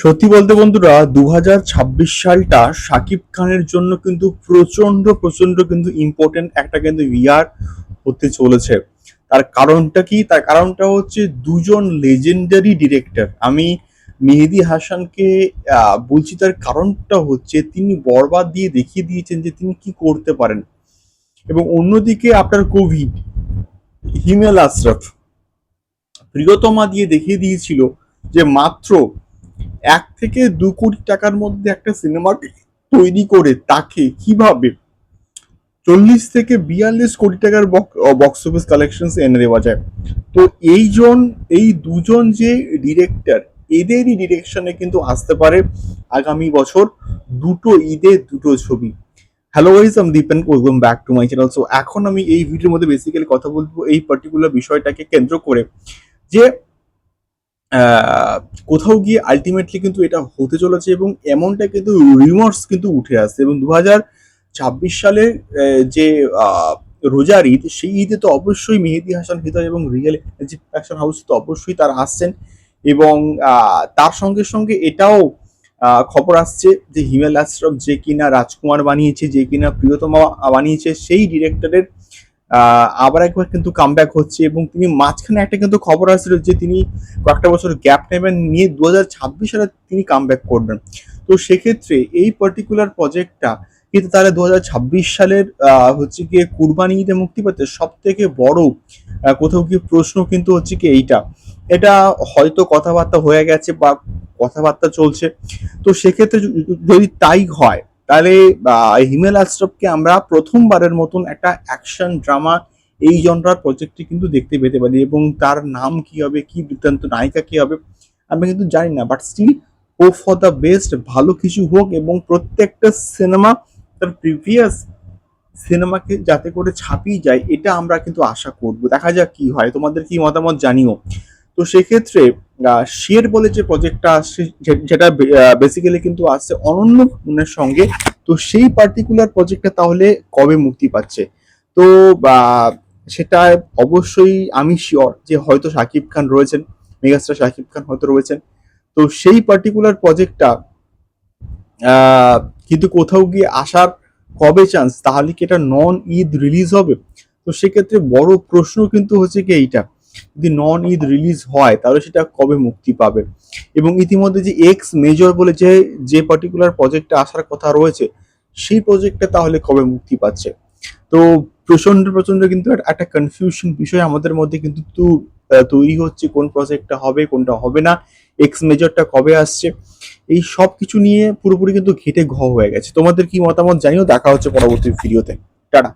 সত্যি বলতে বন্ধুরা দু হাজার ছাব্বিশ সালটা শাকিব খানের জন্য কিন্তু প্রচণ্ড প্রচণ্ড কিন্তু ইম্পর্টেন্ট একটা কিন্তু ইয়ার হতে চলেছে। তার কারণটা কি? তার কারণটা হচ্ছে দুজন লেজেন্ডারি ডিরেক্টর আমি মেহেদি হাসানকে বলছি তার কারণটা হচ্ছে তিনি বরবাদ দিয়ে দেখিয়ে দিয়েছেন যে তিনি কি করতে পারেন। এবং অন্যদিকে আপনার কোভিড হিমেল আশরাফ, প্রিয়তমা দিয়ে দেখিয়ে দিয়েছিল যে মাত্র এক থেকে দু কোটি টাকার মধ্যে একটা সিনেমা তৈরি করে তাকে কীভাবে চল্লিশ থেকে বিয়াল্লিশ কোটি টাকার বক্স অফিস কালেকশন এনে দেওয়া যায়? তো এইজন, এই দুজন যে ডিরেক্টর এদেরই ডিরেকশনে কিন্তু আসতে পারে আগামী বছর দুটো ঈদে দুটো ছবি। Hello guys am Dipen welcome back to my channel so এখন আমি এই ভিডিওর মধ্যে বেসিক্যালি কথা বলব এই পার্টিকুলার বিষয়টাকে কেন্দ্র করে যে কোথাও গিয়ে আলটিমেটলি কিন্তু এটা হতে চলেছে এবং এমনটা কিন্তু রিমার্স কিন্তু উঠে আসছে এবং দু ছাব্বিশ সালের যে রোজার ঈদ, সেই ঈদে তো অবশ্যই মেহেদি হাসান হৃদয় এবং রিয়েল অ্যাকশন হাউস তো অবশ্যই তারা আসছেন এবং তার সঙ্গে সঙ্গে এটাও খবর আসছে যে হিমেল আশরফ যে কিনা রাজকুমার বানিয়েছে, যে কিনা প্রিয়তমা বানিয়েছে, সেই ডিরেক্টরের আবার একবার কিন্তু কামব্যাক হচ্ছে এবং তিনি মাঝখানে একটা কিন্তু খবর আসছিল যে তিনি কয়েকটা বছর গ্যাপ নেবেন নিয়ে দু হাজার ছাব্বিশ সালে তিনি কামব্যাক করবেন। তো সেক্ষেত্রে এই পার্টিকুলার প্রজেক্টটা কিন্তু তাহলে দু হাজার ছাব্বিশ সালের হচ্ছে গিয়ে কুরবানি ঈদে মুক্তি পেতে সব থেকে বড় কোথাও গিয়ে প্রশ্ন কিন্তু হচ্ছে কি এইটা। এটা হয়তো কথাবার্তা হয়ে গেছে বা কথাবার্তা চলছে। তো সেক্ষেত্রে যদি তাই হয় তাহলে হিমেল আশরফকে আমরা প্রথমবারের মতন একটা অ্যাকশন ড্রামা এই জনরার প্রজেক্টটি কিন্তু দেখতে পেতে পারি এবং তার নাম কি হবে, কি বৃত্তান্ত, নায়িকা কি হবে, আমরা কিন্তু জানি না। বাট স্টিল ও ফর দ্য বেস্ট ভালো কিছু হোক এবং প্রত্যেকটা সিনেমা, তার প্রিভিয়াস সিনেমাকে যাতে করে ছাপিয়ে যায়, এটা আমরা কিন্তু আশা করব। দেখা যাক কি হয়। তোমাদের কি মতামত জানিও। তো সেক্ষেত্রে শের বলে যে প্রজেক্টটা আসছে যেটা বেসিক্যালি কিন্তু আসছে অনন্য ফোনের সঙ্গে। তো সেই পার্টিকুলার প্রজেক্টটা তাহলে কবে মুক্তি পাচ্ছে? তো সেটা অবশ্যই আমি শিওর যে হয়তো শাকিব খান রয়েছেন, মেগাস্টার শাকিব খান হয়তো রয়েছেন। তো সেই পার্টিকুলার প্রজেক্টটা কিন্তু কোথাও গিয়ে আসার কবে চান্স তাহলে কি এটা নন ঈদ রিলিজ হবে? তো সেক্ষেত্রে বড় প্রশ্ন কিন্তু হচ্ছে কি এইটা। যদি নন ঈদ রিলিজ হয়, তাহলে সেটা কবে মুক্তি পাবে? এবং ইতিমধ্যে যে এক্স মেজর বলে যে যে পার্টিকুলার প্রজেক্টটা আসার কথা রয়েছে, সেই প্রজেক্টটা তাহলে কবে মুক্তি পাচ্ছে? তো প্রচণ্ড প্রচণ্ড কিন্তু একটা- কনফিউশন বিষয় আমাদের মধ্যে কিন্তু তৈরি হচ্ছে, কোন প্রজেক্টটা হবে, কোনটা হবে না এক্স মেজরটা কবে আসছে? এই সব কিছু নিয়ে পুরোপুরি কিন্তু ঘেটে ঘ হয়ে গেছে। তোমাদের কি মতামত জানিও, দেখা হচ্ছে পরবর্তী ভিডিওতে টাটা।